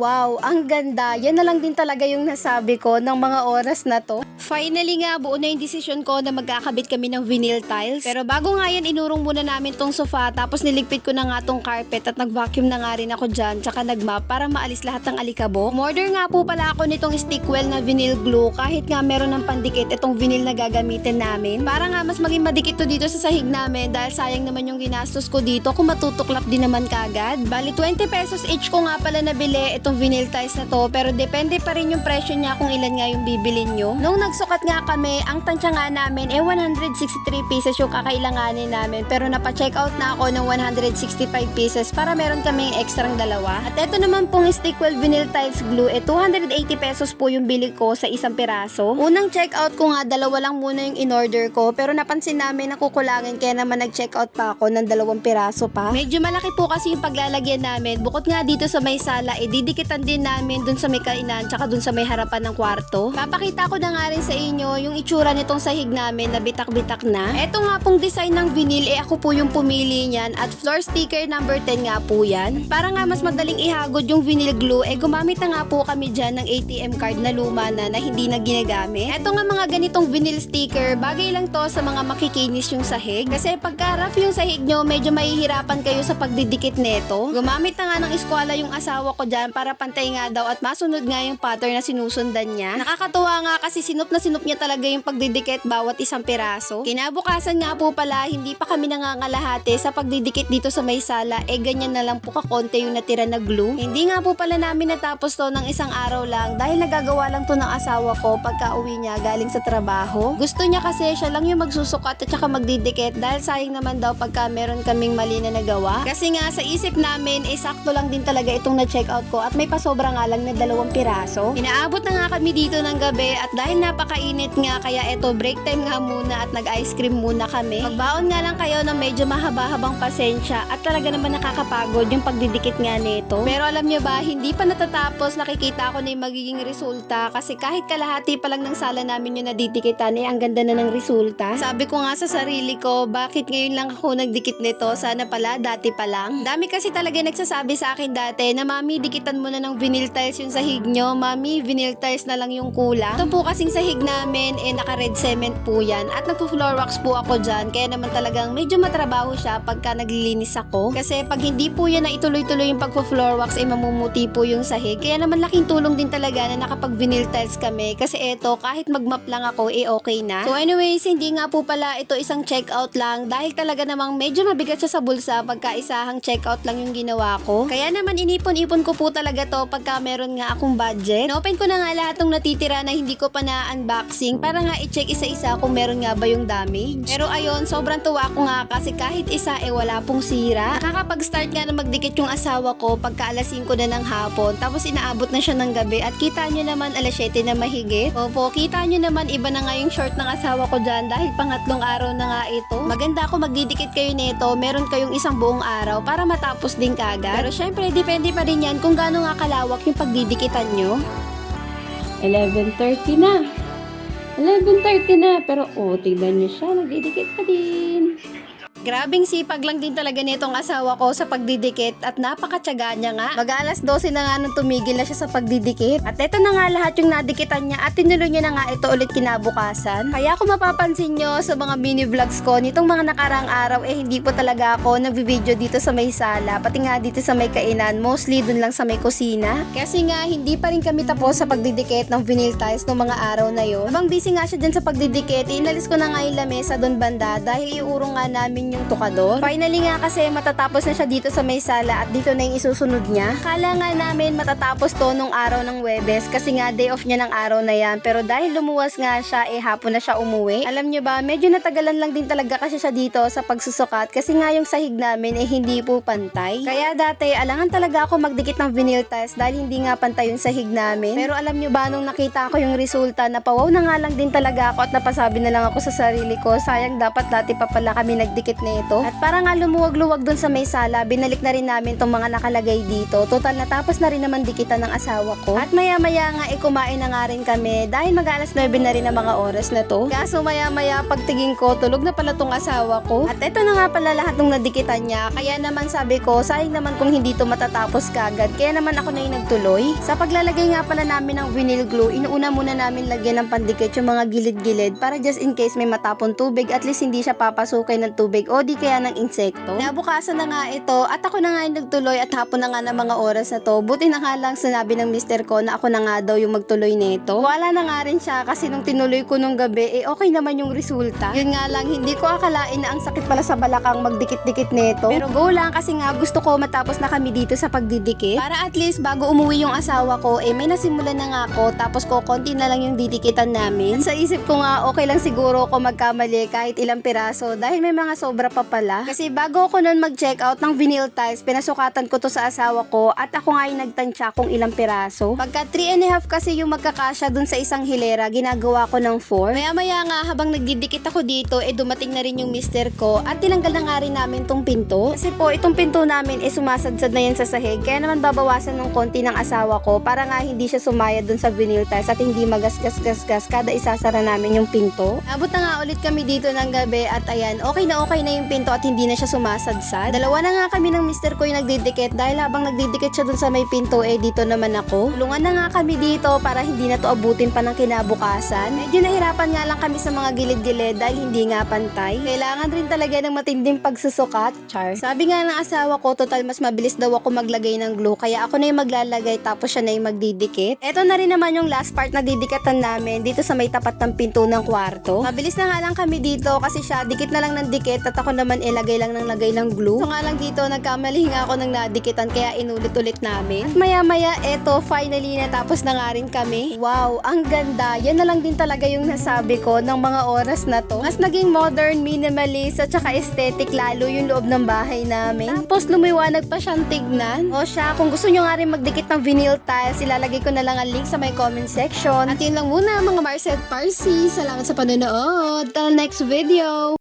Wow, ang ganda. Yan na lang din talaga yung nasabi ko ng mga oras na to. Finally nga, buo na yung desisyon ko na magkakabit kami ng vinyl tiles. Pero bago nga yan, inurong muna namin tong sofa tapos niligpit ko na nga tong carpet at nag-vacuum na nga rin ako dyan tsaka nag-map para maalis lahat ng alikabo. Order nga po pala ako nitong stickwell na vinyl glue kahit nga meron ng pandikit itong vinyl na gagamitin namin. Para nga mas maging madikit to dito sa sahig namin dahil sayang naman yung ginastos ko dito kung matutuklap din naman kagad. Bali 20 pesos each ko nga pala nabili itong vinyl tiles na to pero depende pa rin yung presyo niya kung ilan nga yung bibilin nyo. Nung nagsukat nga kami, ang tansya nga namin eh 163 pieces yung kakailanganin namin pero napacheck out na ako ng 165 pieces para meron kaming ekstrang dalawa. At eto naman pong stickwell vinyl tiles glue eh 280 pesos po yung bili ko sa isang piraso. Unang check out ko nga dalawa lang muna yung in-order ko pero napansin namin na kukulangin kaya naman nag-check out pa ako ng dalawang piraso pa. Medyo malaki po kasi yung paglalagyan namin. Bukod nga dito sa may sala, eh didikitan din namin dun sa may kainan tsaka dun sa may harapan ng kwarto. Papakita ko na nga rin sa inyo yung itsura nitong sahig namin na bitak-bitak na. Eto nga pong design ng vinyl, eh ako po yung pumili niyan at floor sticker number 10 nga po yan. Para nga mas madaling ihagod yung vinyl glue, eh gumamit na nga po kami dyan ng ATM card na luma na na hindi na ginagamit. Eto nga mga ganitong vinyl sticker, bagay lang to sa mga makikinis yung sahig. Kasi pagka rough yung sahig nyo, medyo mahihirapan kayo sa pagdidikit neto. Gumamit na nga ng eskwala yung asawa ko dyan para pantay nga daw at masunod nga yung pattern na sinusundan niya. Nakakatuwa nga kasi sinup na sinup niya talaga yung pagdidikit bawat isang piraso. Kinabukasan nga po pala, hindi pa kami nangangalahati sa pagdidikit dito sa may sala, eh ganyan na lang po kakonte yung natira na glue. Hindi nga po pala namin natapos to ng isang araw lang dahil nagagawa lang to ng asawa ko pagka uwi niya galing sa trabaho. Gusto niya kasi siya lang yung magsusukat at saka magdidikit dahil sayang naman daw pagka meron kaming mali na nagawa. Kasi nga sa isip namin, eh sakto lang din talaga itong na-check out ko at may pasobra nga lang na dalawang piraso. Inaabot na nga kami dito ng gabi at dahil napakainit nga kaya eto break time nga muna at nag-ice cream muna kami. Magbaon nga lang kayo ng medyo mahaba-habang pasensya at talaga naman nakakapagod yung pagdidikit nga nito. Pero alam nyo ba, hindi pa natatapos nakikita ko na yung magiging resulta kasi kahit kalahati pa lang ng sala namin yung nadidikitan eh ang ganda na ng resulta. Sabi ko nga sa sarili ko, bakit ngayon lang ako nagdikit nito? Sana pala dati pa lang. Dami kasi talaga nagsasabi sa akin dati na mami dikitan mo na ng vinyl tiles yung sahig nyo. Mami, vinyl tiles na lang yung kulang. Ito po kasing sahig namin eh naka red cement po yan at nagpo-floor wax po ako dyan kaya naman talagang medyo matrabaho siya pagka naglilinis ako. Kasi pag hindi po yan na ituloy-tuloy yung pagpo-floor wax ay mamumuti po yung sahig. Kaya naman laking tulong din talaga na nakapag vinyl tiles kami kasi eto kahit magmap lang ako eh okay na. So anyways, hindi nga po pala ito isang check out lang dahil talaga namang medyo mabigat siya sa bulsa pagka isahang check out lang yung ginawa ko. Kaya naman inipon-ipon ko po talaga to pagka meron nga akong budget. Open ko na nga lahat ng natitira na hindi ko pa na-unboxing para nga i-check isa-isa kung meron nga ba yung damage. Pero ayun, sobrang tuwa ko nga kasi kahit isa eh wala pong sira. Nakakapag-start nga na magdikit yung asawa ko pagka alas 5 na ng hapon tapos inaabot na siya ng gabi at kita nyo naman alas 7 na mahigit. Opo, kita nyo naman iba na nga yung short ng asawa ko dyan dahil pangatlong araw na nga ito. Maganda ako magdidikit kayo nito, meron kayong isang buong araw para matapos din kagad. Pero syempre, depende pa rin yan kung gaano nga kalawak yung pagdidikitan nyo. 11.30 na. 11.30 na, pero oh, tignan niyo siya, nagdidikit pa din. Grabing sipag lang din talaga nitong asawa ko sa pagdidikit at napakatyaga niya nga. Mag-alas 12 na nga nung tumigil na siya sa pagdidikit. At eto na nga lahat yung nadikitan niya at tinuloy niya na nga ito ulit kinabukasan. Kaya kung mapapansin nyo sa mga mini vlogs ko, nitong mga nakarang araw eh hindi po talaga ako nagvi-video dito sa may sala, pati nga dito sa may kainan, mostly dun lang sa may kusina. Kasi nga hindi pa rin kami tapos sa pagdidikit ng vinyl tiles ng mga araw na yon. Habang busy nga siya dyan sa pagdidikit, inalis ko na nga yung lamesa doon banda dahil iurong nga namin yung tukador. Finally nga kasi matatapos na siya dito sa may sala at dito na yung isusunod niya. Kala nga namin matatapos to nung araw ng Webes kasi nga day off niya ng araw na yan. Pero dahil lumuwas nga siya, eh hapon na siya umuwi. Alam nyo ba, medyo natagalan lang din talaga kasi siya dito sa pagsusukat kasi nga yung sahig namin eh hindi po pantay. Kaya dati, alangan talaga ako magdikit ng vinyl tiles dahil hindi nga pantay yung sahig namin. Pero alam nyo ba, nung nakita ko yung resulta, napawaw na nga lang din talaga ako at napasabi na lang ako sa sarili ko, sayang dapat dati pa pala kami nagdikit nito. At para nga lumuwag-luwag dun sa may sala, binalik na rin namin tong mga nakalagay dito. Total natapos na rin naman dikitan ng asawa ko. At maya-maya nga, eh, kumain na nga rin kami dahil mag-alas 9 na rin ang mga oras na to. Kaso maya-maya, pagtingin ko, tulog na pala tong asawa ko. At eto na nga pala lahat ng nadikitan niya. Kaya naman sabi ko, sayang naman kung hindi to matatapos kagad. Kaya naman ako na yung nagtuloy. Sa paglalagay nga pala namin ng vinyl glue, inuuna muna namin lagyan ng pandikit yung mga gilid-gilid para just in case may matapon tubig, at least hindi siya papasukin ng tubig o di kaya ng insekto. Nabukasan na nga ito at ako na nga yung nagtuloy at hapon na nga ng mga oras na to. Buti na nga lang sinabi ng mister ko na ako na nga daw yung magtuloy nito. Wala na nga rin siya kasi nung tinuloy ko nung gabi, eh okay naman yung resulta. Yun nga lang, hindi ko akalain na ang sakit pala sa balakang magdikit-dikit nito. Pero go lang kasi nga gusto ko matapos na kami dito sa pagdidikit. Para at least bago umuwi yung asawa ko, eh may nasimulan na nga ako tapos ko konti na lang yung didikitan namin. Sa isip ko nga okay lang siguro ako magkamali kahit ilang piraso dahil may mga sobra pa pala. Kasi bago ako nun mag-check out ng vinyl tiles, pinasukatan ko to sa asawa ko at ako nga yung nagtansya kung ilang piraso. Pagka 3 and a half kasi yung magkakasya dun sa isang hilera, ginagawa ko ng 4. Maya maya nga habang nagdidikit ako dito, eh dumating na rin yung mister ko at tinanggal na nga rin namin tong pinto. Kasi po itong pinto namin eh sumasadsad na yan sa sahig kaya naman babawasan ng konti ng asawa ko para nga hindi siya sumayad dun sa vinyl tiles at hindi magasgas-gasgas kada isasara namin yung pinto. Abot na nga ulit kami dito ng gabi at ayan, okay na okay na yung pinto at hindi na siya sumasadsad. Dalawa na nga kami ng mister ko yung nagdidikit dahil habang nagdidikit siya dun sa may pinto eh dito naman ako. Tulungan na nga kami dito para hindi na to abutin pa ng kinabukasan. Medyo nahirapan nga lang kami sa mga gilid-gilid dahil hindi nga pantay. Kailangan rin talaga ng matinding pagsusukat. Char. Sabi nga ng asawa ko, total mas mabilis daw ako maglagay ng glue kaya ako na yung maglalagay tapos siya na yung magdidikit. Eto na rin naman yung last part na didikatan namin dito sa may tapat ng pinto ng kwarto. Mabilis na nga lang kami dito kasi siya dikit na lang ng dikit at ako naman ilagay lang ng lagay ng glue. So nga lang dito nagkamali nga ako ng nadikitan kaya inulit-ulit namin. At maya maya eto finally natapos na nga rin kami. Wow, ang ganda. Yan na lang din talaga yung nasabi ko ng mga oras na to. Mas naging modern, minimalist at saka aesthetic lalo yung loob ng bahay namin. Tapos lumiwanag pa siyang tignan. O siya, kung gusto nyo nga rin magdikit ng vinyl tiles, ilalagay ko na lang ang link sa my comment section. At yun lang muna mga Marcet Parsi. Salamat sa panonood. Till next video!